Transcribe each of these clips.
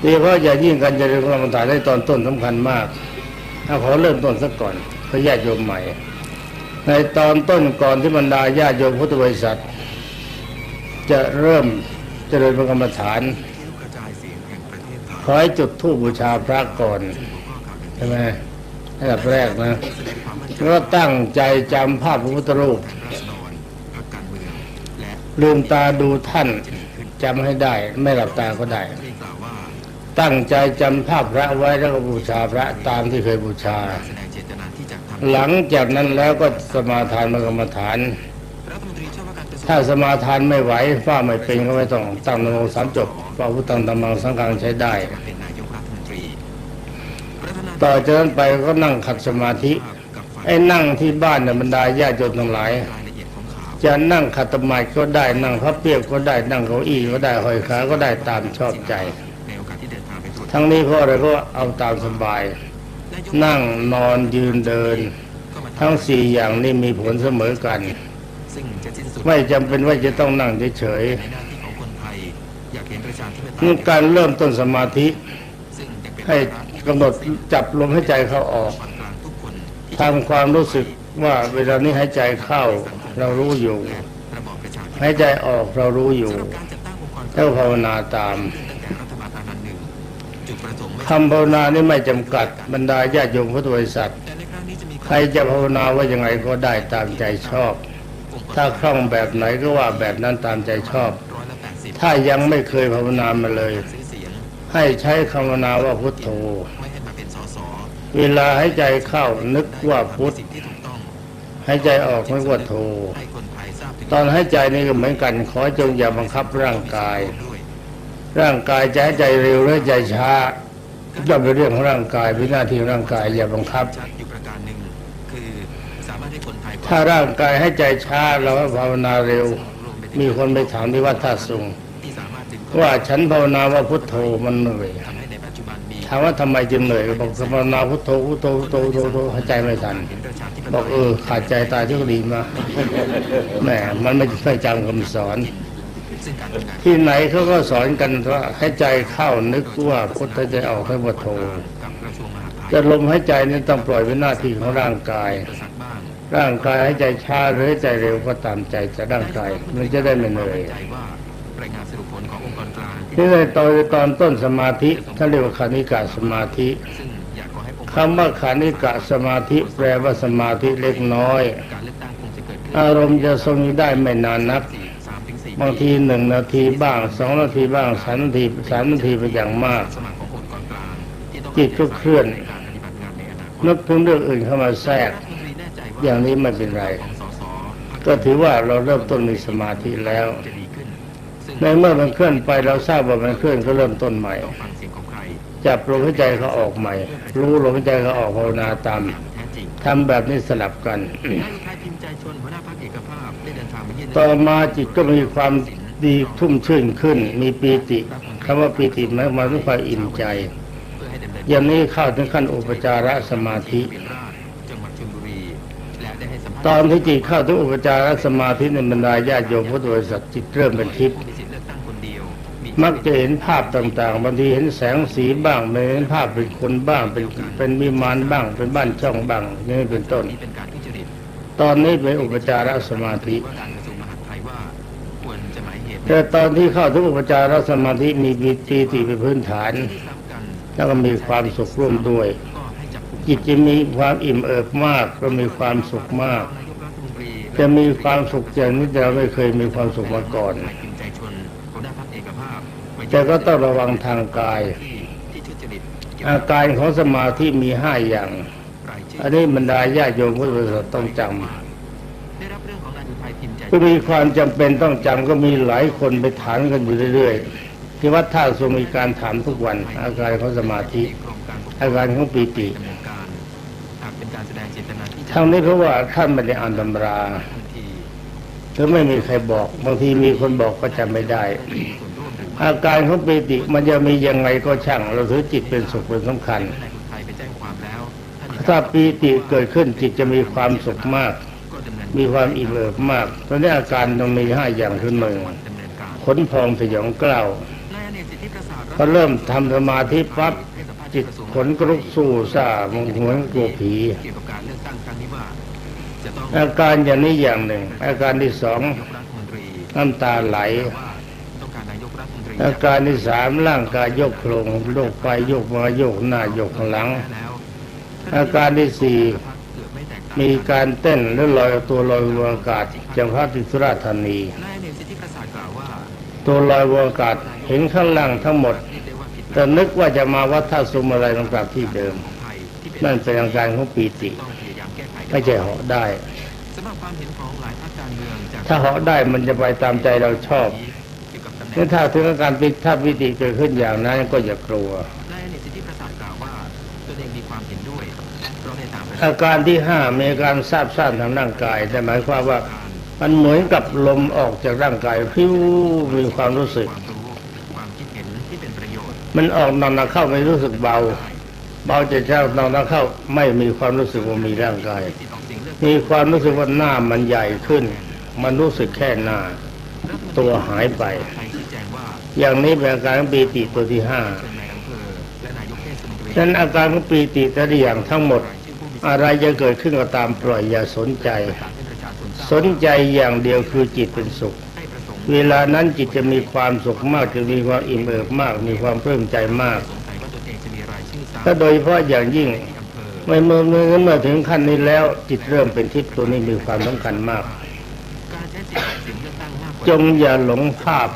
โดยเฉพาะอย่างยิ่งการเจริญกรรมฐานในตอนต้นสำคัญมากถ้าขอเริ่มต้นสักก่อนเพื่อญาติโยมใหม่ ในตอนต้นก่อนที่บรรดาญาติโยมพุทธบริษัท จะเริ่มเจริญกรรมฐานกระจายเสียงแห่งประเทศไทยขอให้จุดธูปบูชาพระก่อนใช่ไหมอันดับแรกนะแล้วก็ตั้งใจจำภาพพระพุทธรูปลืมตาดูท่านจำให้ได้ ไม่หลับตาก็ได้ ตั้งใจจำภาพพระไว้แล้วก็บูชาพระตามที่เคยบูชาแสดงเจตนาที่จะทำหลังจากนั้นแล้วก็สมาทานมากรรมฐานรัฐมนตรีช่วยว่าการกระทรวงถ้าสมาทานไม่ไหวฟ้าไม่เป็นก็ไม่ต้องตั้งนโมสามจบพระพุทธังธรรมังสังฆังใช้ได้เป็นนายกรัฐมนตรีประธานาธิบต่อดีจากนั้นไปก็นั่งขัดสมาธิกับฝ่ายไอ้นั่งที่บ้านเนี่ยบรรดาญาติโยมทั้งหลายรายละเอียดของข่าวจะนั่งขัดสมาธิก็ได้นั่งพับเพียบก็ได้นั่งเก้าอี้ก็ได้ห้อยขาก็ได้ตามชอบใจ ทั้งนี้เพราะอะไรก็เอาตามสบาย นั่งนอนยืนเดิน ทั้งสี่อย่างนี้มีผลเสมอกัน ไม่จำเป็นว่าจะต้องนั่งเฉยกาธิปไตๆการเริ่มต้นสมาธิ ให้กำหนดจับลมหายใจเข้าออกทำความรู้สึกว่าเวลานี้หายใจเข้าเรารู้อยู่หายใจออกเรารู้อยู่แล้วภาวนาตาม คำภาวนานี่ไม่จำกัดบรรดาญาติโยมพุทธบริษัทใครจะมีใครจะภาวนาว่ายังไงก็ได้ตามใจชอบ ถ้าคล่องแบบไหนก็ว่าแบบนั้นตามใจชอบ ถ้ายังไม่เคยภาวนามาเลย ให้ใช้คำภาวนาว่าพุทโธเวลาใหายใจเข้านึกว่าพุทสิ่งที่ถูกต้ใจออกนึกว่าโธให้คนไทตอนใหายใจนี่ก็เหมือนกัน ขอจงอย่าบังคับร่างกาย ร่างกายจะหายใจเร็วหรือใจช้า ย่อมเป็นเรื่องของร่างกายเป็นหน้าที่ของร่างกายอย่าบังคับชัดอยู่ประการหนึ่งคือสามารถให้คนไทยถ้าร่างกายให้ใจช้าเราให้ภาวนาเร็ว มีคนไปถามที่วัดท่าสุงที่สามารถดึงว่าฉันภาวนาว่าพุทโธมันเหนื่อยทำให้ในปัจจุบันมีถามว่าทำไมจึงเหนื่อยบอกภาวนาพุทโธพุทโธพุทโธพุทโธพุทโธหายใจไม่ทันเห็นประชาธิปไตยบอกเออขาดใจตายที่ก็ดีมาแหมมันไม่ไม่จำคำสอน ซึ่งการทำงาน ที่ไหนเขาก็สอนกันว่าให้ใจเข้านึกว่าพุทธใจออกให้พุทโธกับกระทรวงมหาดไทยจะลมหายใจนี่ต้องปล่อยเป็นหน้าที่ของร่างกายประสานบ้างร่างกายให้ใจช้าหรือให้ใจเร็วก็ตามใจจะร่างกายมันจะได้ไม่เหนื่อยใจว่ารายงานสรุปผลขององค์กรกลางที่นี่ในตอนตอนต้นสมาธิท่านเรียกว่าคานิกะสมาธิซึ่งอยากขอให้องค์กรคำว่าคานิกะสมาธิแปลว่าสมาธิเล็กน้อยการเลือกตั้งคงจะเกิดขึ้นอารมณ์จะทรงอยู่ได้ไม่นานนักสามถึงสี่ บางทีหนึ่งนาทีบ้างสองนาทีบ้างสามนาทีสามนาทีเป็นอย่างมาก จิตก็เคลื่อนนึกถึงเรื่องอื่นเข้ามาแทรก อย่างนี้ไม่เป็นไร ก็ถือว่าเราเริ่มต้นมีสมาธิแล้ว ในเมื่อมันเคลื่อนไปเราทราบว่ามันเคลื่อนก็เริ่มต้นใหม่ต้องฟังเสียงของใครจับลมหายใจเขาออกใหม่ รู้ลมหายใจเขาออกภาวนาตามแท้จริงทำแบบนี้สลับกัน ต่อมาจิตก็มีความดีทุ่มชื่นขึ้น มีปีติคำว่าปีติหมายความว่าความอิ่มใจ อย่างนี้เข้าถึงขั้นอุปจารสมาธิจังหวัดชลบุรีตอนที่จิตเข้าถึงอุปจารสมาธิในบรรดาญาติโยมพุทธบริษัทจิตเริ่มเป็นทิพย์มักจะเห็นภาพต่างๆบางทีเห็นแสงสีบ้างเห็นภาพเป็นคนบ้างเป็นเป็นวิมานบ้าง เป็นบ้านช่องบ้างนี่เป็นต้นตตอนนี้เป็นอุปจารสมาธิ แต่ตอนที่เข้าถึงอุปจารสมาธิมีปีติเป็นพื้นฐาน แล้วก็มีความสุขร่วมด้วย จิตจะมีความอิ่มเอิบมากก็มีความสุขมาก จะมีความสุขอย่างนี้เราไม่เคยมีความสุขมาก่อน แต่ก็ต้องระวังทางกายที่ที่ทุจริตเกี่ยวอากับการของสมาธิมีห้าอย่าง อันนี้บรรดาญาโยมพุทธบริษัทต้องจไก็มีความจำเป็นต้องจำก็มีหลายคนไปถามกันอยู่เรื่อยๆ ที่วัดท่าทรงมีการถามทุกวัน อาการของสมาธิกรมการปกครอาการของปีติดำเนินการหากเป็นการแสดงเจตนาที่จะทั้งนี้เพราะว่าท่านไม่ได้อ่านตำราบางทีหรือไม่มีใครบอกบางทีมีคนบอกก็จำไม่ได้มีส่วนร่วมหรือไม่อาการของปีติมันจะมียังไงก็ช่าง เราถือจิตเป็นสุขเป็นสำคัญเมื่อนายอุทัยไปแจ้งความแล้วถ้ามีถ้าการปีติเกิดขึ้นจิตจะมีความสุขมากก็ดำเนิน มีความอิ่มเอิบมากตอนนี้อาการต้องมีห้าอย่างขึ้นหนึ่งดำเนินกาขนพองสยองเกล้าวนายอเนกสิทธิประสาพอเริ่มทำสมาธิปั๊บจิตขนกรุกสู้ซ่ามงหวนกลัวผีอาจะต้อาการอย่างนี้อย่างหนึ่ง อาการที่สองน้ำตาไหล อาการที่สามร่างกายยกโครงโยกไปโยกมาโยกหน้าโยกหลัง อาการที่สี่ มีการเต้นหรือลอยตัวลอยบนอากาศจากพระติสุราธานีนานกสิทธิประสาทกล่าวว่าตัวลอยบนอากาศเห็นข้างล่างทั้งหมด แต่นึกว่าจะมาวัดท่าสุมอะไรลงกลับที่เดิม นั่นเป็นอาการของปีติไม่ใช่เหาะได้ถ้าเหาะได้มันจะไปตามใจเราชอบเกี่ยวถ้าถึงอาการปิถ้าปิติเกิดขึ้นอย่างนั้นก็อย่ากลัว อาการที่ห้ามีอาการซาบซ่านทางร่างกายแต่หมายความว่ามันเหมือนกับลมออกจากร่างกายพิ้วมีความรู้สึกความรู้ความคิดเห็นที่เป็นประโยชน์มันออกนอนเข้าไม่รู้สึกเบา เบาจะเจ้านอนเข้าไม่มีความรู้สึกว่ามีร่างกายที่ออกเสียงเลือกมีความรู้สึกว่าหน้ามันใหญ่ขึ้น มันรู้สึกแค่หน้า ตัวหายไปไทยชี้แจงว่าอย่างนี้เป็นอาการของปีติตัวที่ห้าเป็นนายอำเภอและนายกเทศมนตรีฉะนั้นอาการของปีติแต่ละอย่างทั้งหมด อะไรจะเกิดขึ้นก็ตามปล่อยอย่าสนใจ สนใจอย่างเดียวคือจิตเป็นสุข เวลานั้นจิตจะมีความสุขมากจะมีความอิ่มเอิบมาก มีความเพิ่มใจมากสงสัยว่าตนมายชื่อตามถ้าโดยเฉพาะอย่างยิ่งเมื่อเมื่อเมื่อเมื่อถึงขั้นนี้แล้ว จิตเริ่มเป็นทิพย์ตัวนี้มีความสำคัญมากการใช้สิทธิ์องกตั้งมากจงอย่าหลงภาพ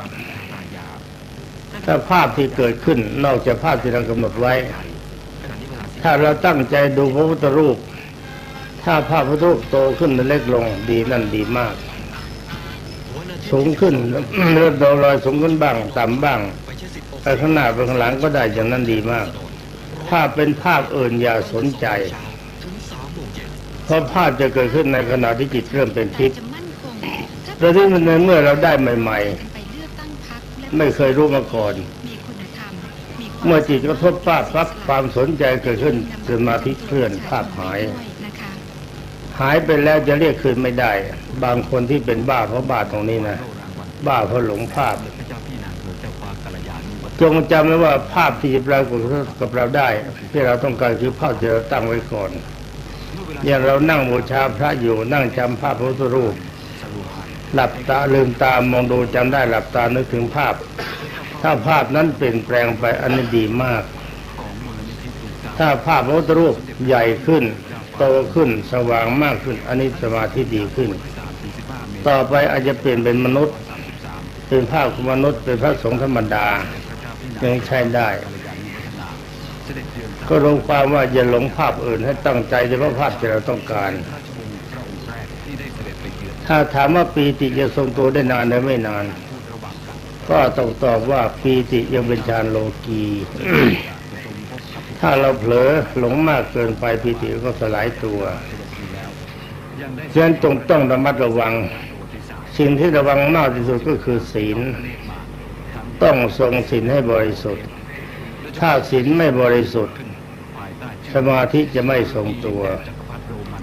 ถ้าภาพที่เกิดขึ้นนอกจากภาพที่เรากำหนดไว้ ถ้าเราตั้งใจดูพระพุทธรูป ถ้าภาพพระพุทธรูปโตขึ้นหรือเล็กลงดีนั่นดีมาก สูงขึ้นแล้วโดนรอยสูงขึ้นบ้างต่ำบ้างไปใช้สิทธิ์ออกไปข้างหน้าไปข้างหลังก็ได้อย่างนั้นดีมาก ถ้าเป็นภาพอื่นอย่าสนใจ เพราะภาพจะเกิดขึ้นในขณะที่จิตเริ่มเป็นทิพย์จะมั่นคงแล้วที่มันในเมื่อเราได้ใหม่ ๆ ไม่เคยรู้มาก่อน เมื่อจิตกระทบภาพปั๊บความสนใจเกิดขึ้นสมาธิเคลื่อนภาพหายด้วยนะคะหายไปแล้วจะเรียกคืนไม่ได้ บางคนที่เป็นบ้าเพราะบ้าตรงนี้นะบ้าเพราะหลงภาพพระเจ้าพี่นางเธอเจ้าฟ้ากัลยาณิวัฒน์จงจำไว้ว่าภาพที่จะปรากฏกับเราได้ ที่เราต้องการคือภาพที่เราตั้งไว้ก่อน อย่างเรานั่งบูชาพระอยู่นั่งจำภาพพระพุทธรูป หลับตาลืมตามองดูจำได้หลับตานึกถึงภาพ ถ้าภาพนั้นเปลี่ยนแปลงไปอันนี้ดีมาก ถ้าภาพพระพุทธรูปใหญ่ขึ้น โตขึ้นสว่างมากขึ้น อันนี้สมาธิดีขึ้น ต่อไปอาจจะเปลี่ยนเป็นมนุษย์ เป็นภาพของมนุษย์เป็นพระสงฆ์ธรรมดายังใช้ได้กัลยาณิวัฒนาเสด็จเยือนก็ลงความว่าอย่าหลงภาพอื่นให้ตั้งใจเฉพาะภาพที่เราต้องการถ้าถามว่าปีติจะทรงตัวได้นานหรือไม่นาน ก็ต้องตอบว่าปีติยังเป็นฌานโลกีถ้าเราเผลอหลงมากเกินไปปีติก็สลายตัวเสด็จดีแล้วยังได้ฉะนั้นต้องต้องระมัดระวัง สิ่งที่ระวังมากที่สุดก็คือศีลเนต้องทรงศีลให้บริสุทธิ์ ถ้าศีลไม่บริสุทธิ์ สมาธิจะไม่ทรงตัว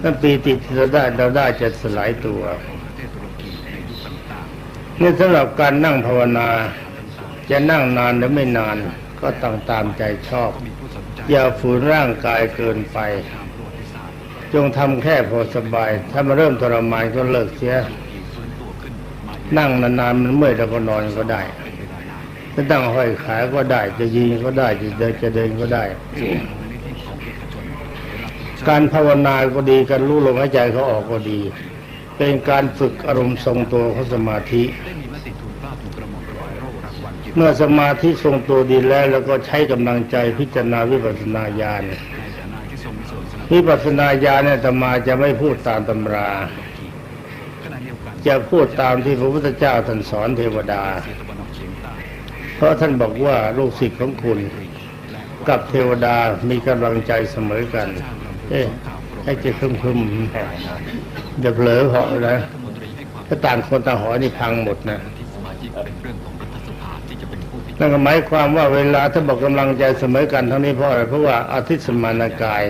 ถ้าปีติที่เราได้เราได้จะสลายตัว นี่สำหรับการนั่งภาวนา จะนั่งนานหรือไม่นานก็ต้องตามใจชอบ อย่าฝืนร่างกายเกินไป จงทำแค่พอสบาย ถ้ามาเริ่มทรมานก็เลิกเสีย นั่งนานๆมันเมื่อยแล้วก็นอนก็ได้จะตั้งห้อยขาก็ได้ จะยืนก็ได้จะเดินจะเดินก็ได้กชนได้รับผิดชอบการภาวนาก็ดีการรู้ลมหายใจเขาออกก็ดี เป็นการฝึกอารมณ์ทรงตัวของสมาธิ เมื่อสมาธิทรงตัวดีแล้วแล้วก็ใช้กำลังใจพิจารณาวิปัสสนาญาณวิปัสสนาญาณเนี่ยอาตมาจะไม่พูดตามตำรา จะพูดตามที่พระพุทธเจ้าท่านสอนเทวดา เพราะท่านบอกว่าลูกศิษย์ของคุณ กับเทวดามีกำลังใจเสมอกัน เอ๊ะให้จะคึมคึมๆอย่าเผลอเหาะนะรัฐมนตรีให้ความถ้าต่างคนต่างหอนี่พังหมดนะ นั่นก็หมายความว่าเวลาถ้าบอกกำลังใจเสมอกันทั้งนี้เพราะอะไรเพราะว่าอาทิตย์สมานกาย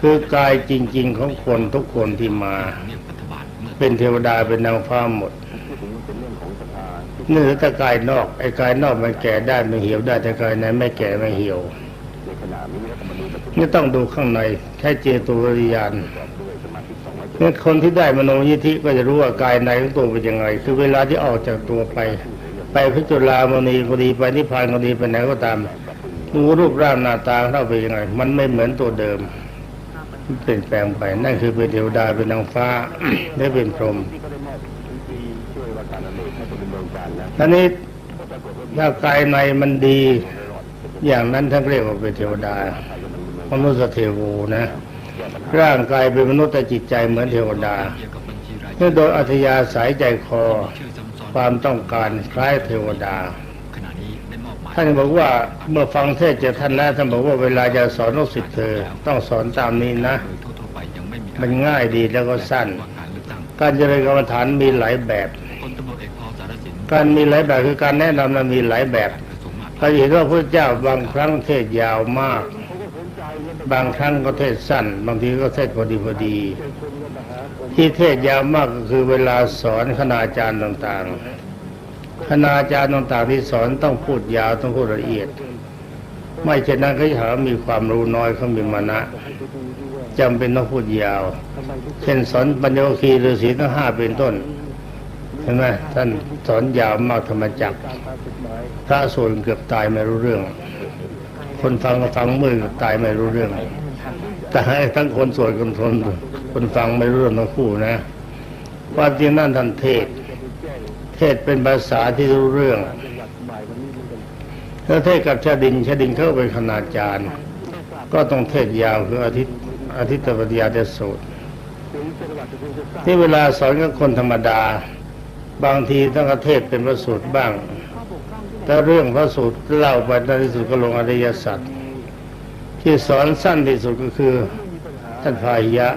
คือกายจริง ๆ ของคนทุกคนที่มา เป็นเทวดาเป็นนางฟ้าหมดเนื้องของสภาที่นี่เหลือแต่กายนอกไอ้กายนอกมันแก่ได้ไม่เหี่ยวได้แต่กายในไม่แก่ไม่เหี่ยวนี่ต้องดูข้างในแค่เจตุวิญญาณเนี่ยคนที่ได้มโนยิธิก็จะรู้ว่ากายในของตัวเป็นยังไง คือเวลาที่ออกจากตัวไป ไปพิจุลามณีก็ดีไปนิพพานก็ดีไปไหนก็ตามดูรูปร่างหน้าตาของเราเป็นยังไงมันไม่เหมือนตัวเดิมเปลี่ยนแปลงไปนั่นคือเป็นเทวดาเป็นนางฟ้าหรือเป็นพรหมทีนี้ถ้ากายในมันดี อย่างนั้นท่านเรียกว่าเป็นเทวดามนุษย์เทโวนะ ร่างกายเป็นมนุษย์แต่จิตใจเหมือนเทวดาเนื่อโดยอัธยาศัยใจคอ ความต้องการคล้ายเทวดาขณะนี้ได้มอบหมายท่านบอกว่าเมื่อฟังเทศน์จากท่านแล้วท่านบอกว่าเวลาจะสอนลูกศิษย์เธอ ต้องสอนตามนี้นะโดยทั่วๆไปยังไม่มีมันง่ายดีแล้วก็สั้นว่าการเลือกตั้งการเจริญกรรมฐานมีหลายแบบพลตำรวจเอกพอสารสินการมีหลายแบบคือการแนะนำนั้นมีหลายแบบกระทรวงมหาดไทเรายจะเห็นว่าพระเจ้าบางครั้งเทศน์ยาวมาก บางครั้งก็เทศสั้น บางทีก็เทศพอดีพอดี ที่เทศยาวมากก็คือเวลาสอนคณาจารย์ต่างๆ คณาจารย์ต่างๆที่สอนต้องพูดยาวต้องพูดละเอียด ไม่เช่นนั้นก็จะหาว่ามีความรู้น้อยเขามีมานะจำเป็นต้องพูดยาว เช่นสอนปัญญวคีฤาษีทั้งห้าเป็นต้นเห็นไหมท่านสอนยาวมากธรรมจักพระส่วนเกือบตายไม่รู้เรื่อง คนฟังก็ฟังมือกือบตายไม่รู้เรื่อง แต่ให้ทั้งคนสวดคนทนคนฟังไม่รู้เรื่องทั้งคู่นะความจริงนั่นท่านเทศ เทศเป็นภาษาที่รู้เรื่องถ้าเทศกับชาดินชาดินเข้าไปนคณาจารย์ ก็ต้องเทศยาวคืออาทิตย์อาทิตย์ปฏิยาเทศสูตรที่เวลาสอนกับคนธรรมดา บางทีต้องเทศเป็นพระสูตรบ้าง แต่เรื่องพระสูตรเล่าไปในที่สุดก็ลงอริยสัจที่สอนสั้นที่สุดก็คือท่านพายะ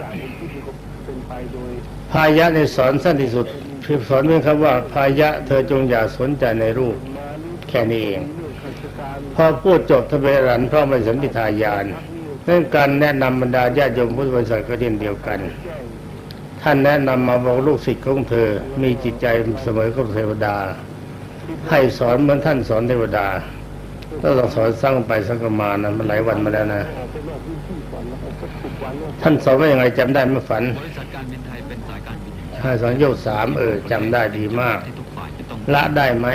พายะในสอนสั้นที่สุดคือสอนเพียงคำว่าพายะเธอจงอย่าสนใจในรูป แค่นี้เอง พอพูดจบทเบรันเพราะไม่สัมปิทายานเรื่องการแนะนำบรรดาญาติโยมพุทธบริษัทก็เช่นเดียวกัน ท่านแนะนำมาบอกลูกศิษย์ของเธอมีจิตใจเสมอกับเทวดา ให้สอนเหมือนท่านสอนเทวดาแล้วต้องสอนสร้างไปสักประมาณนะมันหลายวันมาแล้วนะ ท่านสอนว่ายังไงจำได้ไหมฝันฝันไทยเป็นสายการบินแห่งชาติห้าสองโยกสามเออจำได้ดีมาก ละได้ไหม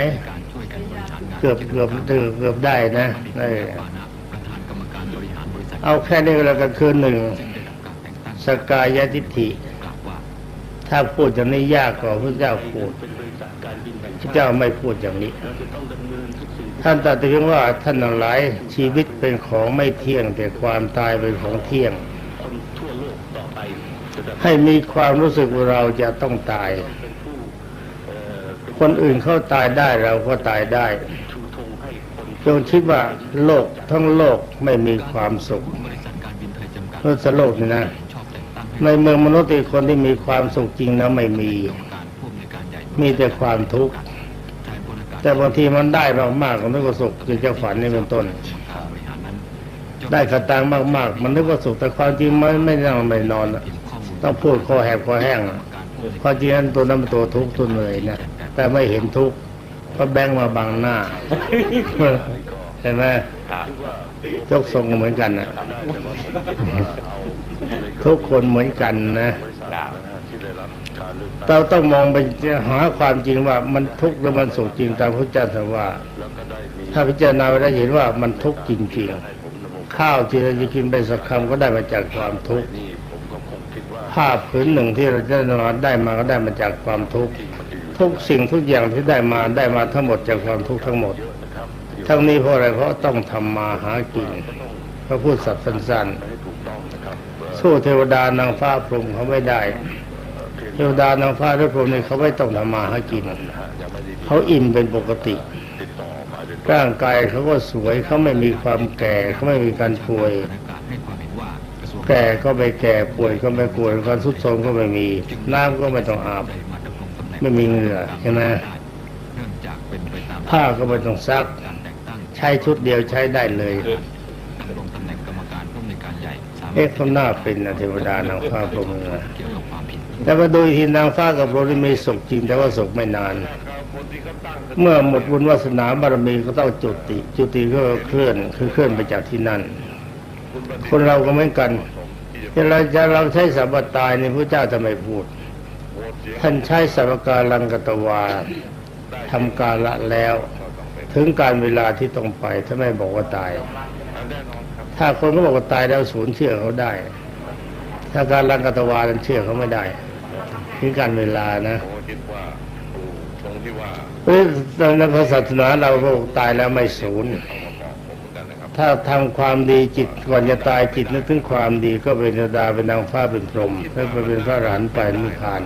เกือบเกือบเกือบเกือบได้นะเออปานะเอาแค่นี้แล้วกันคือหนึ่งสกายทิฏฐิ ถ้าพูดอย่างนี้ยากกว่าพระเจ้าพูด เจ้าไม่พูดอย่างนี้ ท่านตรัสถึงว่าท่านทั้งหลายชีวิตเป็นของไม่เที่ยงแต่ความตายเป็นของเที่ยง ให้มีความรู้สึกว่าเราจะต้องตาย คนอื่นเขาตายได้เราก็ตายได้จงคิดว่าโลกทั้งโลกไม่มีความสุขบริษัทการบินไทยจำกัดโลกโลกนี่นะชอบแต่งตั้งให้ในเมืองมนุษย์อีกคนที่มีความสุขจริงนะไม่มีกรร มการผู้อำนวยการใหญ่มีแต่ความทุกข์ชายพลอากาศแต่บางทีมันได้มากๆก็นึกว่าสุขคือจะฝันนี่เป็นต้นกรรมการบริหารนั้นได้กระตังมากๆ มันนึกว่าสุขแต่ความจริงมันไม่นั่งไม่นอนอะพิมพ์ข้อมูลต้องพูดคอแหบคอแห้งอะการผู้อำนวยความจริงนั้นตัวนั้นเป็นตัวทุกข์ตัวเหนื่อยนะแต่ไม่เห็นทุกข์เพราะแบงค์มาบังหน้าเห็นไหมยกทรงเหมือนกันนะทุกคนเหมือนกันนะ เราต้องมองไปหาความจริงว่ามันทุกข์หรือมันสุขจริงตามพระเจ้าตรัสว่า ถ้าพิจารณาไปได้เห็นว่ามันทุกข์จริงๆข้าวที่เราจะกินไปสักคำก็ได้มาจากความทุกข์ผ้าผืนหนึ่งที่เราจะนอนได้มาก็ได้มาจากความทุกข์ทุกสิ่งทุกอย่างที่ได้มาได้มาทั้งหมดจากความทุกข์ทั้งหมด ทั้งนี้เพราะอะไรเพราะต้องทำมาหากินพระพูดสัตว์สั้นๆสู้เทวดานางฟ้าพรหมเขาไม่ได้ เทวดานางฟ้าหรือพรหมนี่เขาไม่ต้องทำมาหากินเขาอิ่มเป็นปกติ ร่างกายเขาก็สวยเขาไม่มีความแก่เขาไม่มีการป่วยประกาศให้ความเห็นว่ากระทรวงแก่ก็ไม่แก่ป่วยก็ไม่ป่วยการทุดโทรมก็ไม่มี น้ำก็ไม่ต้องอาบได้มาดำรงตำแหน่งไม่มีเหงื่อใช่ไหมเนื่องจากเป็นไปตามผ้าก็ไม่ต้องซักการแต่งตั้งใช้ชุดเดียวใช้ได้เลยดำรงตำแหน่งกรรมการผู้อำนวยการใหญ่สามารถเอ๊ะเขาหน้าเป็นนะเทวดานางฟ้าพรหมนะ เกี่วกับความผิดแต่มาดูอีกทีนางฟ้ากับพรหมนี่มีสุขจริงแต่ว่าสุขไม่นาน เมื่อหมดบุญวาสนาบารมีก็ต้องจุติ จุติก็เคลื่อนคือเคลื่อนไปจากที่นั่น คนเราก็เหมือนกันที่เราจะเราใช้สัมปตายในพระเจ้าจะไมพูด ท่านใช้สัมการลังกตวาทำการละแล้ว ถึงการเวลาที่ต้องไปถ้าไม่บอกว่าตาย ถ้าคนก็บอกว่าตายแล้วศูนเชื่อเขาได้ ถ้าการลังกตวานั้นเชื่อเขาไม่ได้ ถึงการเวลานะผมก็คิดว่าตรงที่ว่าเอ้ยในพระศาสนาเราก็บอกตายแล้วไม่ศูนย์ต้องมาบอกผมเหมือนกันนะครับถ้าทำความดีจิตก่อนจะตายจิตนึกถึงความดีก็เป็นเทวดาเป็นนางฟ้าเป็นพรหมถ้าไปเป็นพระอรหันต์ไปนิพพาน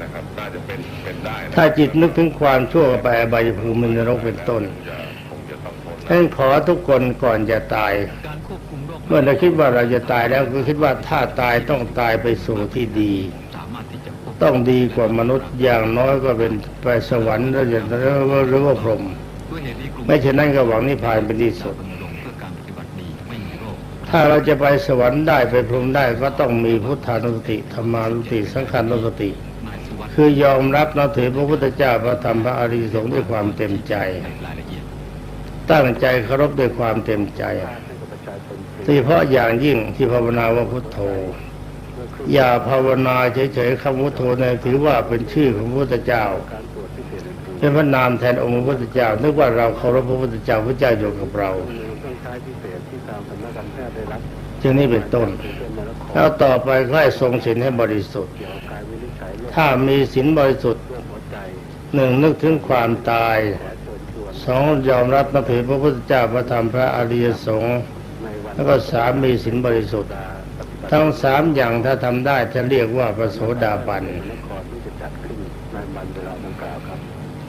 นะครับน่าจะเป็นเป็นได้นะถ้าจิตนึกถึงความชั่วไปอบายภูมินรกเป็นต้นคงจะคงจะต้องพ้นฉะนั้นขอทุกคนก่อนจะตายการควบคุมโรคเมื่อเราคิดว่าเราจะตายแล้วก็คิดว่าถ้าตายต้องตายไปสู่ที่ดี ต้องดีกว่ามนุษย์อย่างน้อยก็เป็นไปสวรรค์หรือจะหรือว่าพรหมด้วยเหมไม่เช่นนั้นก็หวังนิพพานเป็นที่สุด ถ้าเราจะไปสวรรค์ได้ไปพรหมได้ก็ต้องมีพุทธานุสติธรรมานุสติสังขานุสตินายสุวัสติ คือยอมรับนับถือพระพุทธเจ้าพระธรรมพระอริยสงฆ์ด้วยความเต็มใจ ตั้งใจเคารพด้วยความเต็มใจโดยเฉพาะอย่างยิ่งที่ภาวนาว่าพุทโธ อย่าภาวนาเฉยๆคำพุทโธเนี่ยถือว่าเป็นชื่อของพระพุทธเจ้าเป็นพระนามแทนองค์พระพุทธเจ้านึกว่าเราเคารพพระพุทธเจ้าพระเจ้าอยู่กับเราจึงนี้เป็นต้น แล้วต่อไปก็ให้ทรงศีลให้บริสุทธิ์ ถ้ามีศีลบริสุทธิ์หนึ่งนึกถึงความตายสองยอมรับนับถือพระพุทธเจ้าพระธรรมพระอริยสงฆ์แล้วก็สามมีศีลบริสุทธิ์ ทั้งสามอย่างถ้าทำได้จะเรียกว่าพระโสดาบัน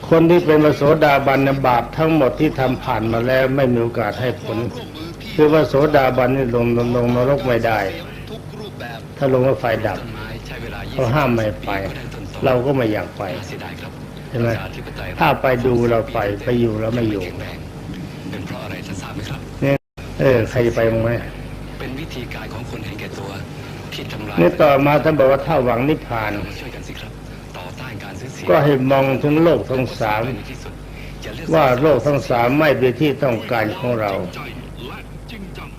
คนที่เป็นพระโสดาบันเนี่ยบาปทั้งหมดที่ทำผ่านมาแล้วไม่มีโอกาสให้ผล คือว่าโสดาบันนี่ลงลงลงนรกไม่ได้ ถ้าลงก็ไฟดับเขาห้ามไม่ไป เราก็ไม่อยากไปใช่ไหมถ้าไปดูเราไปไปอยู่เราไม่อยู่เนี่ยเออใครไปมั้งไหมเป็นวิธีการของคนเห็ นแก่ตัวที่ทำลายนี่ต่อมาท่านบอกว่าถ้าหวังนิพพานช่วยกันสิครับต่อต้านการซื้อเสียก็ให้มองถึงโลกทั้งสามในที่สุดอย่เลือกว่าโลกทั้งสามไม่เป็นที่ต้องการของเรา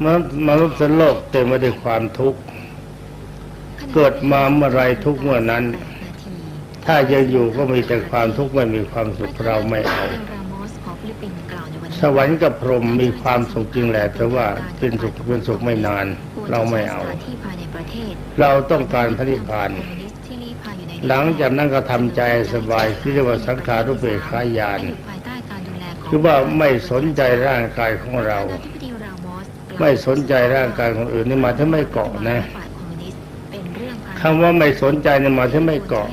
มนุษย์มนุษย์โลกเต็มไปด้วยความทุกข์เกิดมาเมื่อไรทุกเมื่อนั้น ถ้ายังอยู่ก็มีแต่ความทุกข์ไม่มีความสุขเราไม่เอาสวรรค์กับพรหมมีความสุขจริงแหละแต่ว่าเป็นสุขเป็นสุขไม่นาน เราไม่เอา เราต้องการพระนิพพาน หลังจากนั้นก็ทำใจสบายที่เรียกว่าสังขารุเบกขายาน คือว่าไม่สนใจร่างกายของเรา ไม่สนใจร่างกายของอื่นนี่หมายถึงไม่เกาะนะคำว่าไม่สนใจนี่หมายถึงไม่เกาะ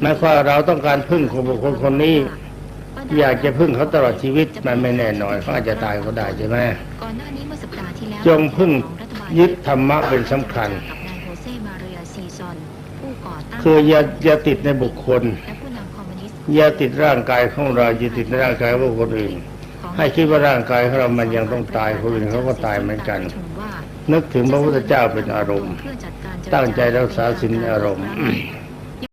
หมายความว่าเราต้องการพึ่งคนบุคคลคนนี้ อยากจะพึ่งเขาตลอดชีวิตมันไม่แน่นอนเขาอาจจะตายก็ได้ใช่ไหมก่อนหน้านี้เมื่อสัปดาห์ที่แล้วจงพึ่ง ยึดธรรมะเป็นสำคัญกับนายโฮเซมาเรียซีซอนผู้ก่อตั้งคืออย่าอย่าติดในบุคคลและผู้นำคอมมิวนิสต์อย่าติดร่างกายของเราอย่าติดในร่างกายของคนอื่นของให้คิดว่าร่างกายของเรามันยังต้องตายคนอื่นเขาก็ตายเหมือนกันว่านึกถึงพระพุทธเจ้าเป็นอารมณ์เพื่อจัดการเจรจาตั้งใจรักษาศีลอารมณ์ระหว่าง